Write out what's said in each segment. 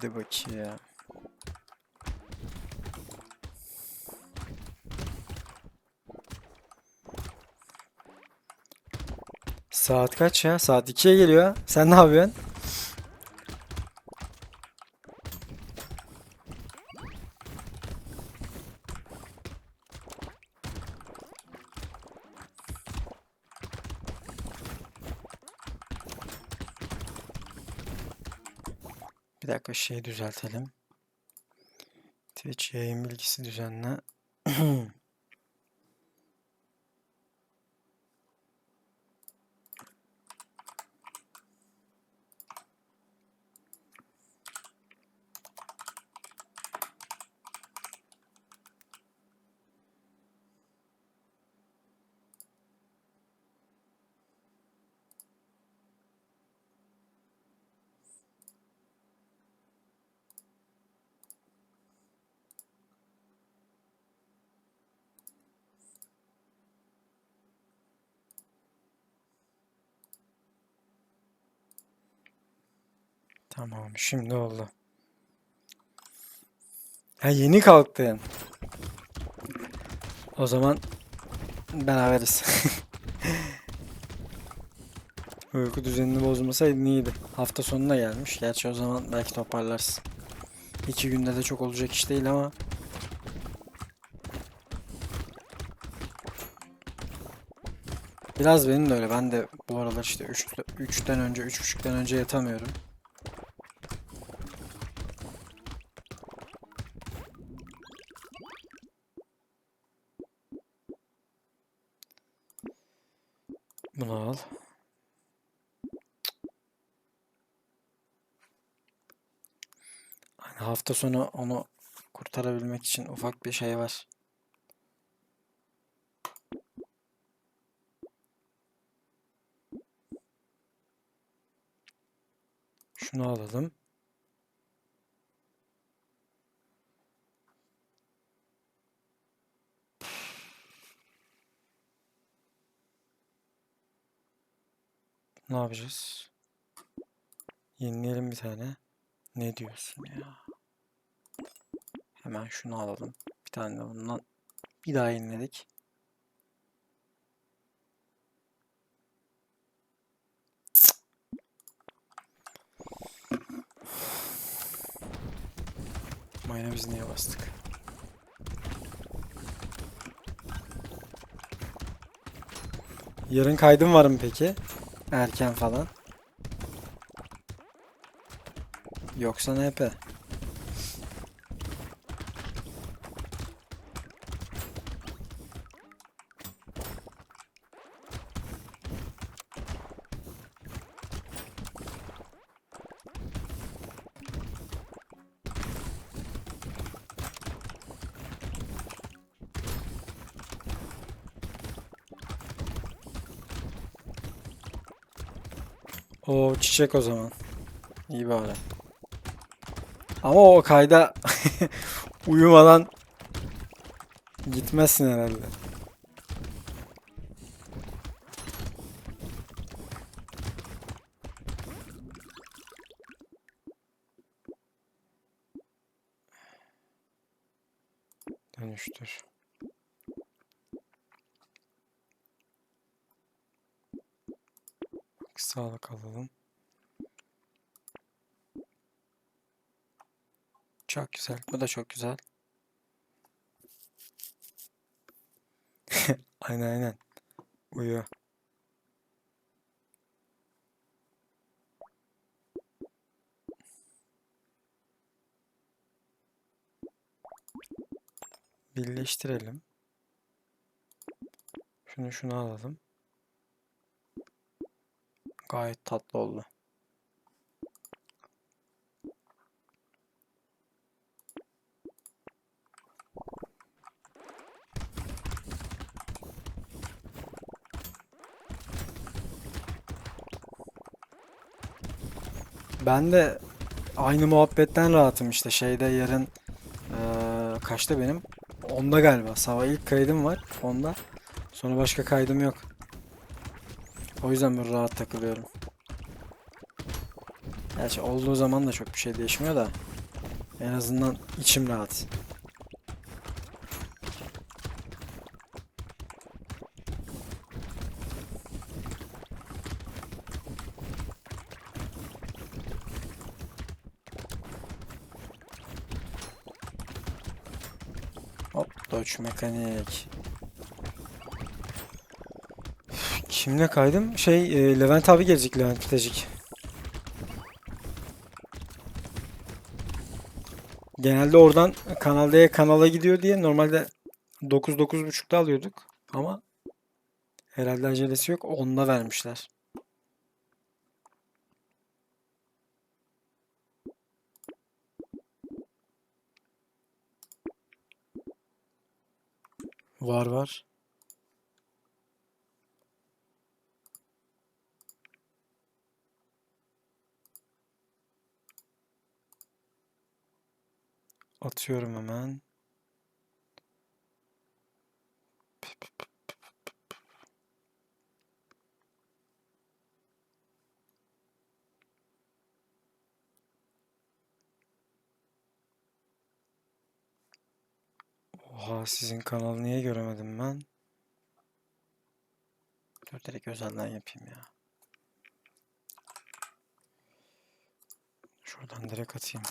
Hadi bakayım. Saat kaç ya? Saat 2'ye geliyor. Sen ne yapıyorsun? Şeyi düzeltelim. Twitch yayın bilgisi düzenle. Tamam, şimdi oldu. Ha yeni kalktın. O zaman beraberiz. Uyku düzenini bozmasaydın iyiydi. Hafta sonuna gelmiş. Gerçi o zaman belki toparlarsın. İki günde de çok olacak iş değil ama. Biraz benim de öyle. Ben de bu aralar işte 3 3'ten önce, 3.30'dan önce yatamıyorum. Bunu al. Hani hafta sonu onu kurtarabilmek için ufak bir şey var. Şunu alalım. Ne yapacağız? Yenileyelim bir tane. Ne diyorsun ya? Hemen şunu alalım. Bir tane de bundan. Bir daha yeniledik. Mayına biz niye bastık? Yarın kaydın var mı peki? Erken falan. Yoksa NP. Çiçek o zaman. İyi bari. Ama o kayda uyumadan gitmezsin herhalde. Dönüştür. Sağlık alalım. Çok güzel. Bu da çok güzel. Aynen aynen. Uyu. Birleştirelim. Şunu şunu alalım. Gayet tatlı oldu. Ben de aynı muhabbetten rahatım işte şeyde yarın eee, kaçta benim? Onda galiba. Sabah ilk kaydım var. Onda. Sonra başka kaydım yok. O yüzden böyle rahat takılıyorum. Gerçi olduğu zaman da çok bir şey değişmiyor da. En azından içim rahat. Hop Dodge mekanik. Kimle kaydım? Şey e, Levent abi gelecek Levent Pitecik. Genelde oradan Kanal kanala gidiyor diye normalde 9-9.30'da alıyorduk ama herhalde acelesi yok. 10'da vermişler. Var var. Atıyorum hemen. Sizin kanalı niye göremedim ben? Dur direkt özelden yapayım ya. Şuradan direkt atayım.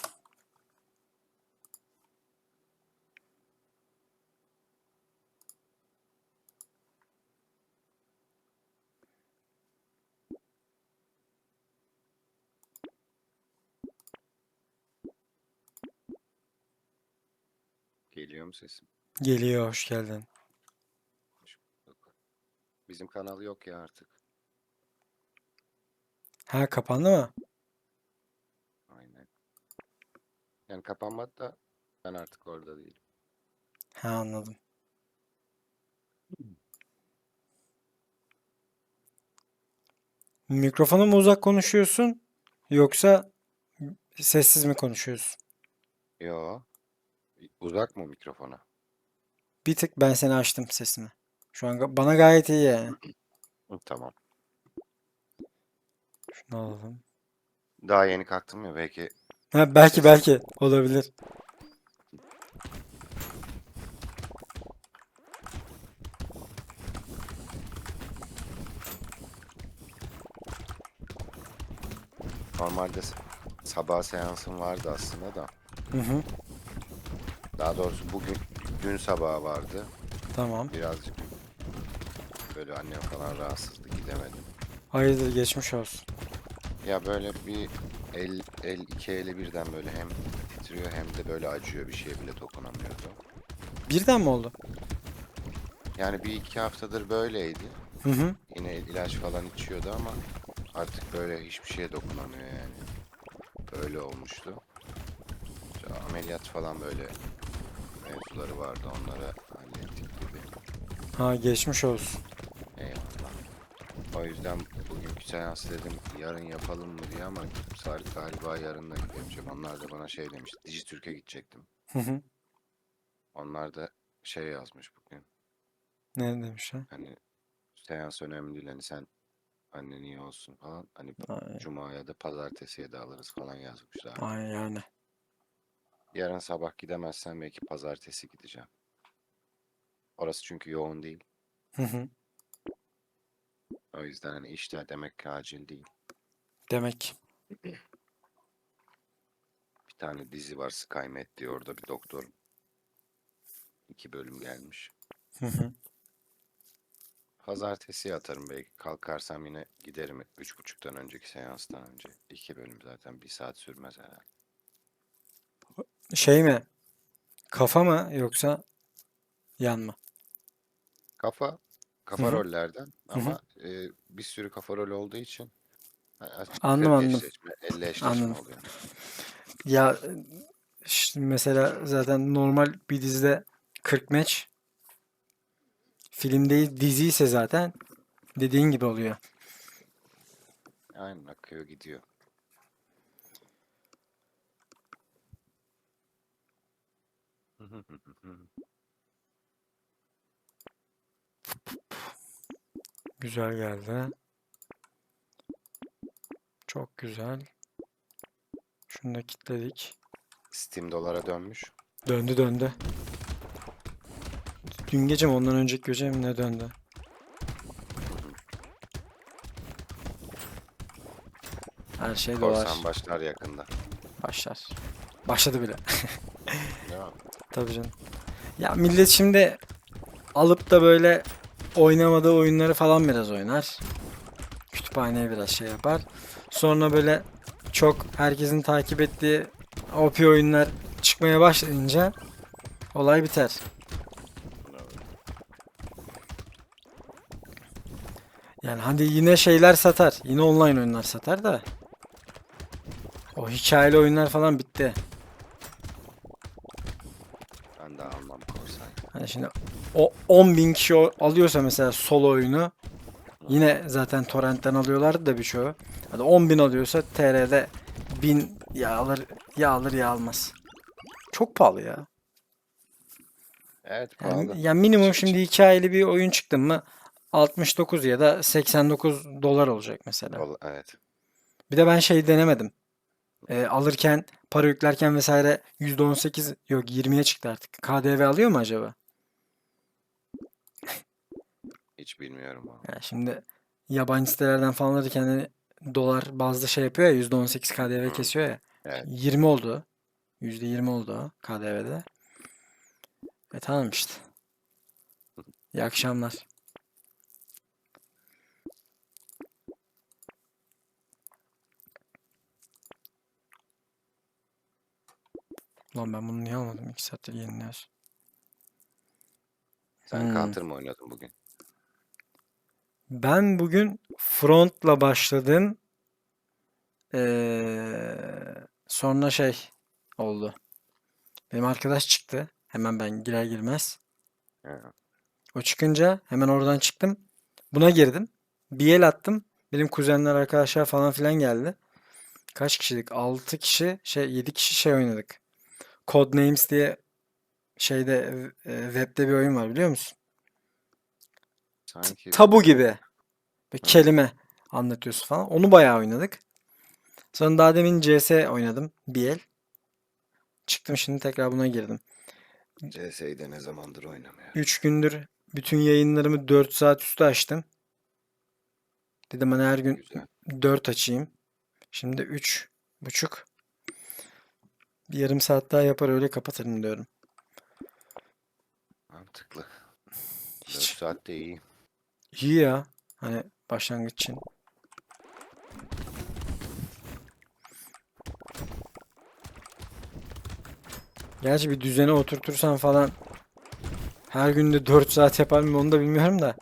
Geliyor mu sesim? Geliyor, hoş geldin. Bizim kanal yok ya artık. Ha kapandı mı? Aynen. Yani kapanmadı da ben artık orada değilim. Ha anladım. Mikrofona mı uzak konuşuyorsun yoksa sessiz mi konuşuyorsun? Yo. Uzak mı mikrofona? Bir tık ben seni açtım sesini. Şu an bana gayet iyi yani. Tamam. Şunu alalım. Daha yeni kalktım ya belki Ha belki belki olabilir. normalde sabah seansım vardı aslında da. Hı hı. Daha doğrusu bugün dün sabah vardı. Tamam. Birazcık böyle annem falan rahatsızdı gidemedim. Hayırdır geçmiş olsun. Ya böyle bir el, el iki eli birden böyle hem titriyor hem de böyle acıyor bir şeye bile dokunamıyordu. Birden mi oldu? Yani bir iki haftadır böyleydi. Hı hı. Yine ilaç falan içiyordu ama artık böyle hiçbir şeye dokunamıyor yani. Böyle olmuştu. İşte ameliyat falan böyle mevzuları vardı onları hallettik gibi. Ha geçmiş olsun. Eyvallah. O yüzden bugünkü seans dedim yarın yapalım mı diye ama Sarı galiba yarın da gidemeyeceğim. Onlar da bana şey demiş. Dijitürk'e gidecektim. Hı hı. Onlar da şey yazmış bugün. Ne demişler? Hani seans önemli değil. Hani sen annen iyi olsun falan. Hani Ay, Cuma'ya da pazartesiye de alırız falan yazmışlar. ay yani. Yarın sabah gidemezsem belki pazartesi gideceğim. Orası çünkü yoğun değil. Hı hı. O yüzden hani işler demek ki acil değil. Demek. Bir tane dizi var Skymet diye orada bir doktor. İki bölüm gelmiş. Hı hı. Pazartesi atarım belki. Kalkarsam yine giderim. Üç buçuktan önceki seanstan önce. İki bölüm zaten bir saat sürmez herhalde. Şey mi? Kafa mı yoksa yan mı? Kafa, kafa Hı hı. rollerden hı. ama e, bir sürü kafa rol olduğu için açık Anladım, anladım. eşleşme, 50 eşleşme Anladım. oluyor. Ya işte mesela zaten normal bir dizide 40 maç film değil dizi ise zaten dediğin gibi oluyor. Aynen akıyor gidiyor. Güzel geldi. Çok güzel. Şunu da kilitledik. Steam dolara dönmüş. Döndü döndü. Dün gece mi ondan önceki gece mi ne döndü? Her şey dolar. Korsan başlar yakında. Başlar. Başladı bile. Tabii canım. Ya millet şimdi alıp da böyle oynamadığı oyunları falan biraz oynar. Kütüphaneye biraz şey yapar. Sonra böyle çok herkesin takip ettiği OP oyunlar çıkmaya başlayınca olay biter. Yani hadi yine şeyler satar. Yine online oyunlar satar da. O hikayeli oyunlar falan bitti. Ben de almam korsan. Hani şimdi o 10.000 kişi o- alıyorsa mesela solo oyunu yine zaten torrentten alıyorlardı da birçoğu. Hadi 10.000 alıyorsa TR'de 1000 ya alır ya alır ya almaz. Çok pahalı ya. Evet Yani, pahalı. yani minimum Şey- şimdi hikayeli bir oyun çıktı mı 69 ya da 89 dolar olacak mesela. Evet. Bir de ben şey denemedim. Ee, alırken para yüklerken vesaire %18 yok 20'ye çıktı artık. KDV alıyor mu acaba? Hiç bilmiyorum abi. Yani şimdi yabancı sitelerden falan alırken hani dolar bazlı şey yapıyor ya %18 KDV kesiyor ya. Evet. 20 oldu. %20 oldu o KDV'de. E tamam işte. İyi akşamlar. Lan ben bunu niye almadım? 2 saattir yeniliyoruz. Sen Hmm. Counter mı oynadın bugün? Ben bugün frontla başladım. Ee, sonra şey oldu. Benim arkadaş çıktı. Hemen ben girer girmez. O çıkınca hemen oradan çıktım. Buna girdim. Bir el attım. Benim kuzenler, arkadaşlar falan filan geldi. Kaç kişiydik? 6 kişi, şey 7 kişi şey oynadık. Codenames diye şeyde e, webde bir oyun var biliyor musun? Sanki Tabu gibi. Bir Hı. kelime anlatıyorsun falan. Onu bayağı oynadık. Sonra daha demin CS oynadım. Bir el. Çıktım şimdi tekrar buna girdim. CS'yi de ne zamandır oynamıyor. 3 gündür bütün yayınlarımı 4 saat üstü açtım. Dedim hani her gün Güzel. 4 açayım. Şimdi 3 buçuk. Bir yarım saat daha yapar öyle kapatırım diyorum. Mantıklı. 4 Hiç saat de iyi. İyi ya. Hani başlangıç için. Gerçi bir düzene oturtursan falan her günde 4 saat yapar mı onu da bilmiyorum da.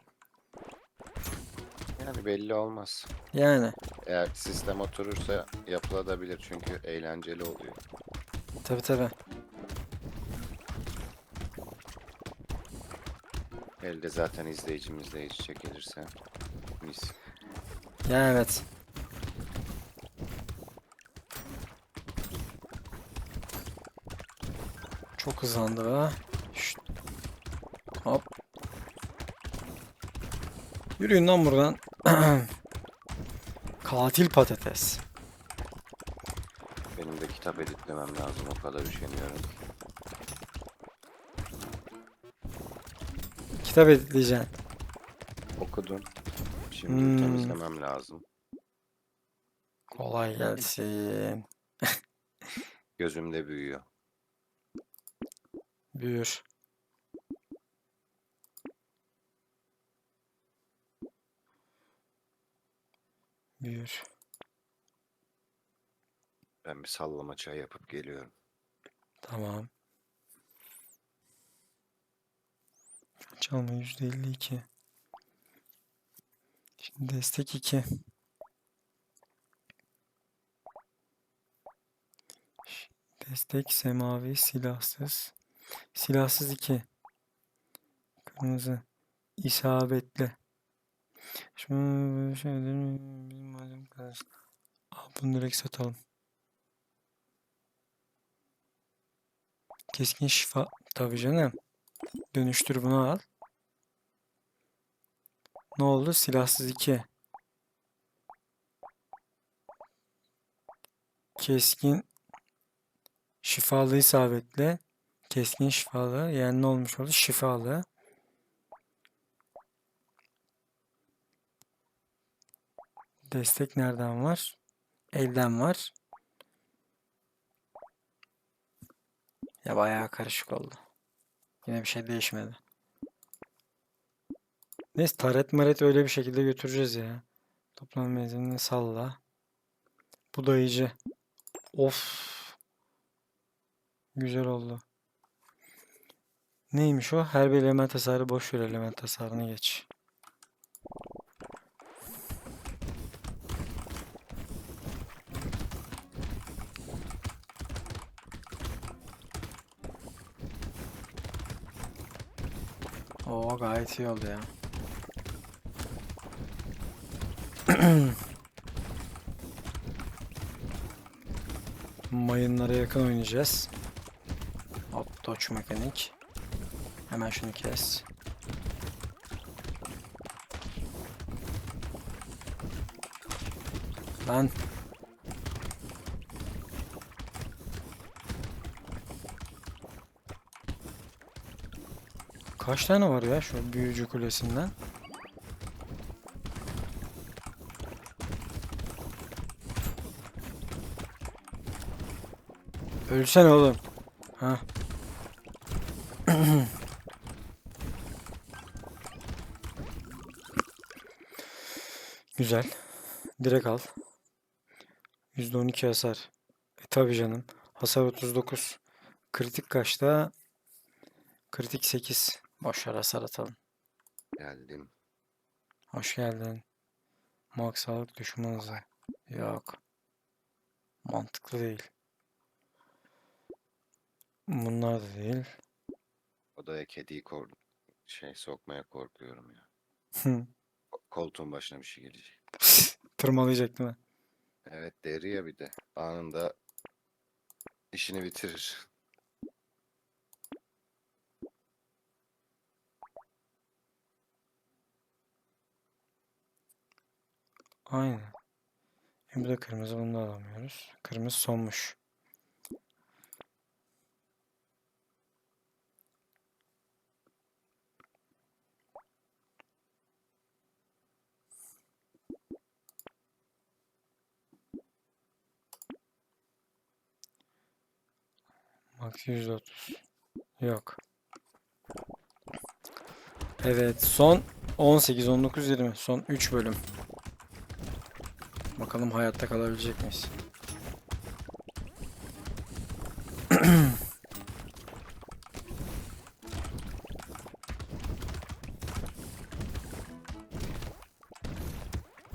Yani belli olmaz. Yani Eğer sistem oturursa yapılabilir çünkü eğlenceli oluyor. tabi tabi. Elde zaten izleyicimizle hiç çekilirse mis. Ya evet. Çok hızlandı be. Şşt. Hop. Yürüyün lan buradan. Katil patates. Benim de kitap editlemem lazım o kadar üşeniyorum. Kitap editleyeceksin. Okudum. Şimdi Hmm. temizlemem lazım. Kolay gelsin. Gözümde büyüyor. Büyür. Büyür. Ben bir sallama çay yapıp geliyorum. Tamam. Çalma %52. Şimdi destek 2. Ş- Destek semavi silahsız. Silahsız 2. Kırmızı. İsabetli. Şimdi şeyleri bilmem kadar. Aa, bunu direkt satalım. Keskin şifa. Tabii canım. Dönüştür bunu al. Ne oldu? Silahsız 2. Keskin Şifalı isabetli. Keskin şifalı. Yani ne olmuş oldu? Şifalı. Destek nereden var? Elden var. Ya bayağı karışık oldu. Yine bir şey değişmedi. Neyse taret maret öyle bir şekilde götüreceğiz ya. Toplam benzinini salla. Budayıcı. Of. Güzel oldu. Neymiş o? Her bir element hasarı boş ver element hasarını geç. Oo gayet iyi oldu ya. Mayınlara yakın oynayacağız. Hop dodge mekanik. Hemen şunu kes. Lan. Kaç tane var ya şu büyücü kulesinden? Ölsene oğlum. Ha. Güzel. Direkt al. %12 hasar. E tabi canım. Hasar 39. Kritik kaçta? Kritik 8. Boş ver hasar atalım. Geldim. Hoş geldin. Max sağlık düşman hızı. Yok. Mantıklı değil. Bunlar da değil. Odaya kediyi kor şey sokmaya korkuyorum ya. Koltuğun başına bir şey gelecek. Tırmalayacak değil mi? Evet deri ya bir de. Anında işini bitirir. Aynen. E bu da kırmızı bunu da alamıyoruz. Kırmızı sonmuş. Max 130. Yok. Evet son 18, 19, 20. Son 3 bölüm. Bakalım hayatta kalabilecek miyiz?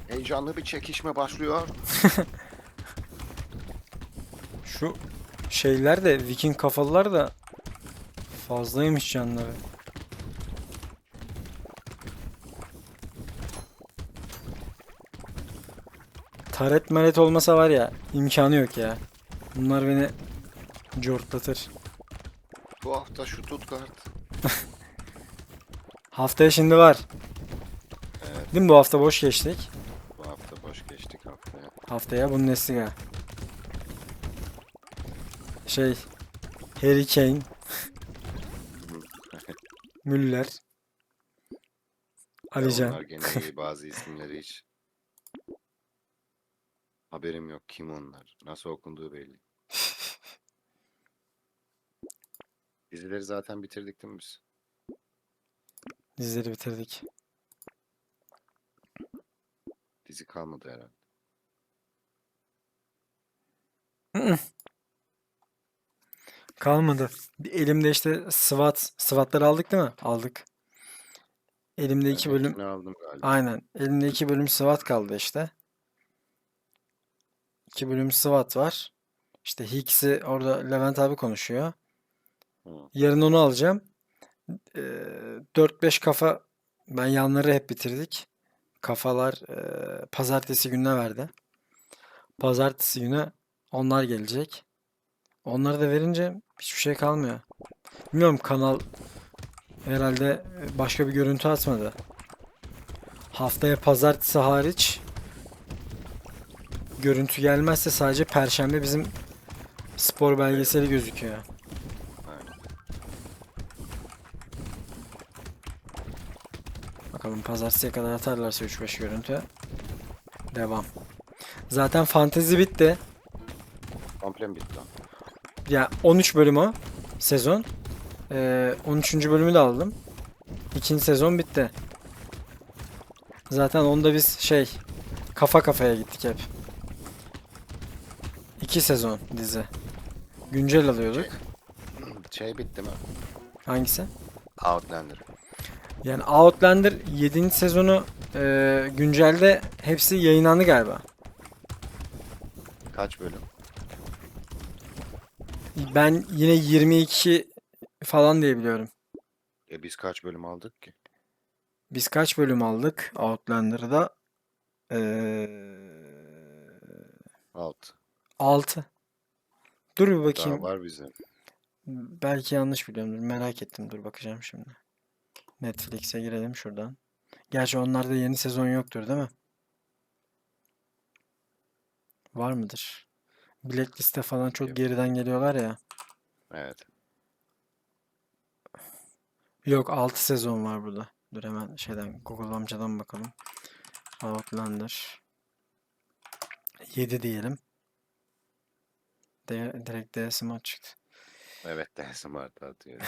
Heyecanlı bir çekişme başlıyor. Şu şeyler de Viking kafalılar da fazlaymış canları. Taret maret olmasa var ya imkanı yok ya. Bunlar beni cortlatır. Bu hafta şu Stuttgart. Haftaya şimdi var. Evet Değil mi bu hafta boş geçtik. bu hafta boş geçtik haftaya. Haftaya Bundesliga. Şey Harry Kane Müller Alican Onlar gene iyi bazı isimleri hiç haberim yok kim onlar. Nasıl okunduğu belli. Dizileri zaten bitirdik değil mi biz? Dizileri bitirdik. Dizi kalmadı herhalde. Kalmadı. Bir elimde işte SWAT, SWAT'ları aldık değil mi? Aldık. Elimde Ben iki bölüm, hepsini aldım galiba. aynen. Elimde iki bölüm SWAT kaldı işte. İki bölüm SWAT var. İşte Hicks'i orada Levent abi konuşuyor. Yarın onu alacağım. Ee, 4-5 kafa ben yanları hep bitirdik. Kafalar ee, pazartesi gününe verdi. Pazartesi günü onlar gelecek. Onları da verince hiçbir şey kalmıyor. Bilmiyorum kanal herhalde başka bir görüntü atmadı. Haftaya pazartesi hariç görüntü gelmezse sadece perşembe bizim Spor belgeseli gözüküyor. Bakalım pazartesiye kadar atarlarsa 3-5 görüntü. Devam. Zaten fantezi bitti. Komple mi bitti? Ya 13 bölüm o sezon. Ee, 13. bölümü de aldım. İkinci sezon bitti. Zaten onda biz şey kafa kafaya gittik hep. İki sezon dizi. Güncel alıyorduk. Şey bitti mi? Hangisi? Outlander. Yani Outlander 7. sezonu e, güncelde hepsi yayınlandı galiba. Kaç bölüm? Ben yine 22 falan diye biliyorum. E biz kaç bölüm aldık ki? Biz kaç bölüm aldık Outlander'da? Ee, 6. 6. Dur bir Daha bakayım. var bizim. Belki yanlış biliyorumdur. Merak ettim. Dur bakacağım şimdi. Netflix'e girelim şuradan. Gerçi onlarda yeni sezon yoktur değil mi? Var mıdır? Blacklist'e falan çok Yok. geriden geliyorlar ya. Evet. Yok 6 sezon var burada. Dur hemen şeyden Google amcadan bakalım. Outlander. 7 diyelim. De direkt DSM çıktı. Evet de Smart'ta atıyorum.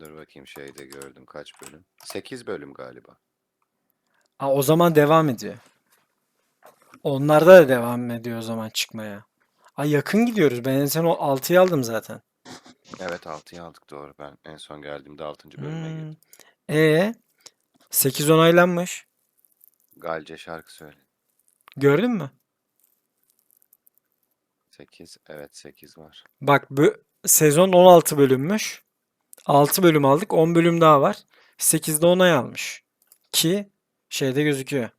Dur bakayım şeyde gördüm kaç bölüm. 8 bölüm galiba. Aa, o zaman devam ediyor. Onlarda da devam ediyor o zaman çıkmaya. Ay yakın gidiyoruz. Ben en son o 6'yı aldım zaten. Evet 6'yı aldık doğru. Ben en son geldiğimde 6. bölüme Hmm. girdim. E 8 onaylanmış. Galce şarkı söyle. Gördün mü? 8 evet 8 var. Bak bu sezon 16 bölümmüş. 6 bölüm aldık. 10 bölüm daha var. 8'de onay almış. Ki şeyde gözüküyor.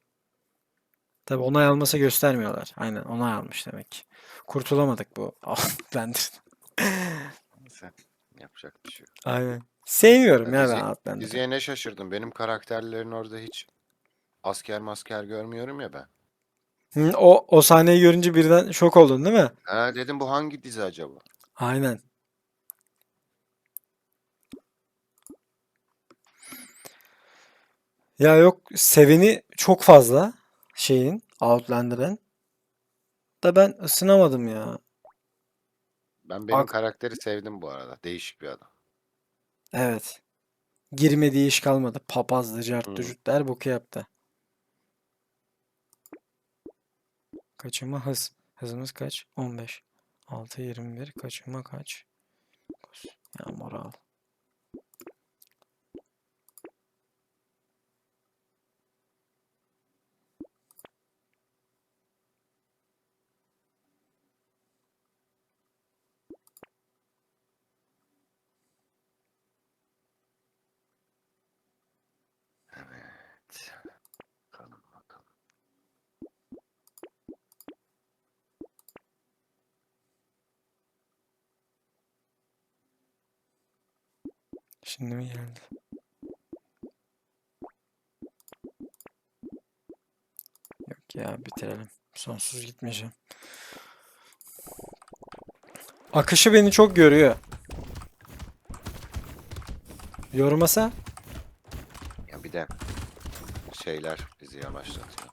Tabi onay almasa göstermiyorlar. Aynen onay almış demek ki. Kurtulamadık bu. Outlander'dan. Neyse yapacak bir şey yok. Aynen. Sevmiyorum Ya ya ben Outlander'ı. Diziye ne şaşırdım. Benim karakterlerin orada hiç asker masker görmüyorum ya ben. Hı, o, o sahneyi görünce birden şok oldun değil mi? Ha dedim bu hangi dizi acaba? Aynen. Ya yok seveni çok fazla şeyin Outlander'ın. Da ben ısınamadım ya. Ben benim Ak- karakteri sevdim bu arada. Değişik bir adam. Evet. Girmediği iş kalmadı. Papazdı, carttı, Hı. curttu, her boku yaptı. Kaçınma hız. Hızımız kaç? 15. 6, 21. Kaçınma kaç? Ya moral. Evet. Bakalım bakalım. Şimdi mi geldi? Yok ya bitirelim. Sonsuz gitmeyeceğim. Akışı beni çok görüyor. Yormasa? Ya bir de şeyler bizi yavaşlatıyor.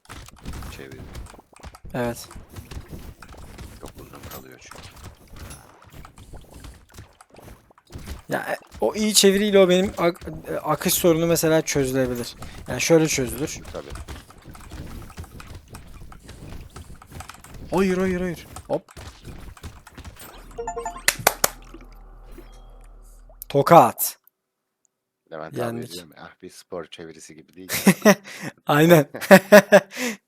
Çeviri. Evet. Çok uzun kalıyor çünkü. Ya e, o iyi çeviriyle o benim ak- akış sorunu mesela çözülebilir. Yani şöyle çözülür. Tabii. Hayır hayır hayır. Hop. Tokat. Levent abi Yendik. diyorum ah bir spor çevirisi gibi değil. Aynen.